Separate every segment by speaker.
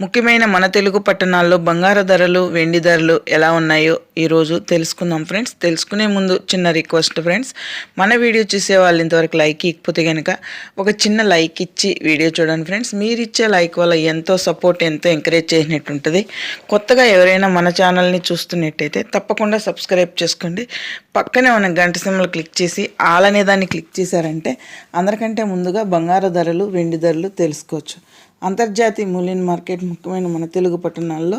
Speaker 1: ముఖ్యమైన మన తెలుగు పట్టణాల్లో బంగారు ధరలు వెండి ధరలు ఎలా ఉన్నాయో ఈరోజు తెలుసుకుందాం ఫ్రెండ్స్. తెలుసుకునే ముందు చిన్న రిక్వెస్ట్ ఫ్రెండ్స్. మన వీడియో చూసే వాళ్ళు ఇంతవరకు లైక్ ఇకపోతే కనుక ఒక చిన్న లైక్ ఇచ్చి వీడియో చూడండి ఫ్రెండ్స్. మీరు ఇచ్చే లైక్ వల్ల ఎంతో సపోర్ట్ ఎంతో ఎంకరేజ్ చేసినట్టు ఉంటుంది. కొత్తగా ఎవరైనా మన ఛానల్ని చూస్తున్నట్టయితే తప్పకుండా సబ్స్క్రైబ్ చేసుకోండి. పక్కనే ఉన్న గంట సింహలు క్లిక్ చేసి ఆల్ అనే దాన్ని క్లిక్ చేశారంటే అందరికంటే ముందుగా బంగారు ధరలు వెండి ధరలు తెలుసుకోవచ్చు. అంతర్జాతీయ మూల్యం మార్కెట్ ముఖ్యమైన మన తెలుగు పట్టణాల్లో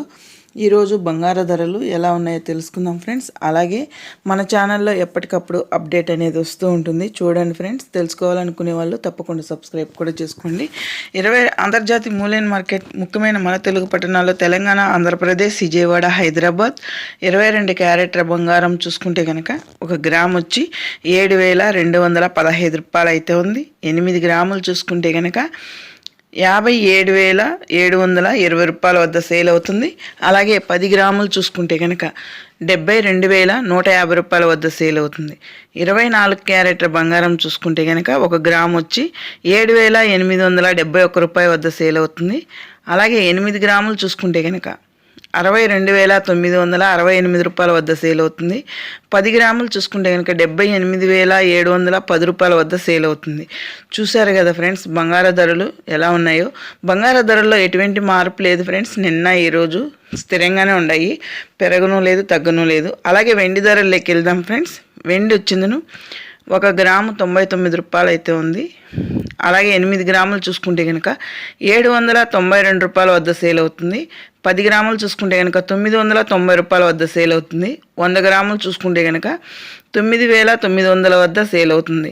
Speaker 1: ఈరోజు బంగారు ధరలు ఎలా ఉన్నాయో తెలుసుకుందాం ఫ్రెండ్స్. అలాగే మన ఛానల్లో ఎప్పటికప్పుడు అప్డేట్ అనేది వస్తూ ఉంటుంది. చూడండి ఫ్రెండ్స్ తెలుసుకోవాలనుకునే వాళ్ళు తప్పకుండా సబ్స్క్రైబ్ కూడా చేసుకోండి. ఇరవై అంతర్జాతీయ మూల్యం మార్కెట్ ముఖ్యమైన మన తెలుగు పట్టణాల్లో తెలంగాణ ఆంధ్రప్రదేశ్ విజయవాడ హైదరాబాద్. ఇరవై రెండు క్యారెట్ల బంగారం చూసుకుంటే కనుక ఒక గ్రామ్ వచ్చి ఏడు వేల రెండు వందల పదహైదు రూపాయలు అయితే ఉంది. ఎనిమిది గ్రాములు చూసుకుంటే కనుక యాభై ఏడు వేల ఏడు వందల ఇరవై రూపాయల వద్ద సేల్ అవుతుంది. అలాగే పది గ్రాములు చూసుకుంటే కనుక డెబ్బై రెండు వేల నూట యాభై రూపాయల వద్ద సేల్ అవుతుంది. ఇరవై నాలుగు క్యారెట్ల బంగారం చూసుకుంటే కనుక ఒక గ్రామ్ వచ్చి ఏడు వేల ఎనిమిది వందల డెబ్బై ఒక్క రూపాయల వద్ద సేల్ అవుతుంది. అలాగే ఎనిమిది గ్రాములు చూసుకుంటే కనుక అరవై రెండు వేల తొమ్మిది వందల అరవై ఎనిమిది రూపాయల వద్ద సేల్ అవుతుంది. పది గ్రాములు చూసుకుంటే కనుక డెబ్బై ఎనిమిది వేల ఏడు వందల పది రూపాయల వద్ద సేల్ అవుతుంది. చూశారు కదా ఫ్రెండ్స్ బంగార ధరలు ఎలా ఉన్నాయో. బంగార ధరల్లో ఎటువంటి మార్పు లేదు ఫ్రెండ్స్. నిన్న ఈరోజు స్థిరంగానే ఉన్నాయి. పెరగను లేదు తగ్గను లేదు. అలాగే వెండి ధరలు వెళ్దాం ఫ్రెండ్స్. వెండి వచ్చిందను ఒక గ్రాము తొంభై తొమ్మిది రూపాయలు అయితే ఉంది. అలాగే ఎనిమిది గ్రాములు చూసుకుంటే కనుక ఏడు వందల తొంభై రెండు రూపాయల వద్ద సేల్ అవుతుంది. పది గ్రాములు చూసుకుంటే కనుక తొమ్మిది వందల తొంభై రూపాయల వద్ద సేల్ అవుతుంది. వంద గ్రాములు చూసుకుంటే కనుక తొమ్మిది వేల తొమ్మిది వందల వద్ద సేల్ అవుతుంది.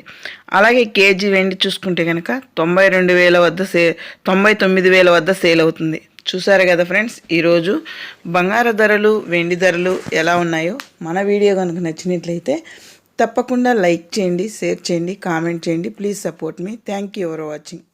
Speaker 1: అలాగే కేజీ వెండి చూసుకుంటే కనుక తొంభై రెండు వేల వద్ద సే తొంభై తొమ్మిది వేల వద్ద సేల్ అవుతుంది. చూసారు కదా ఫ్రెండ్స్ ఈరోజు బంగారు ధరలు వెండి ధరలు ఎలా ఉన్నాయో? మన వీడియో కనుక నచ్చినట్లయితే తప్పకుండా లైక్ చేయండి షేర్ చేయండి కామెంట్ చేయండి. ప్లీజ్ సపోర్ట్ మీ థ్యాంక్ యూ ఫర్ వాచింగ్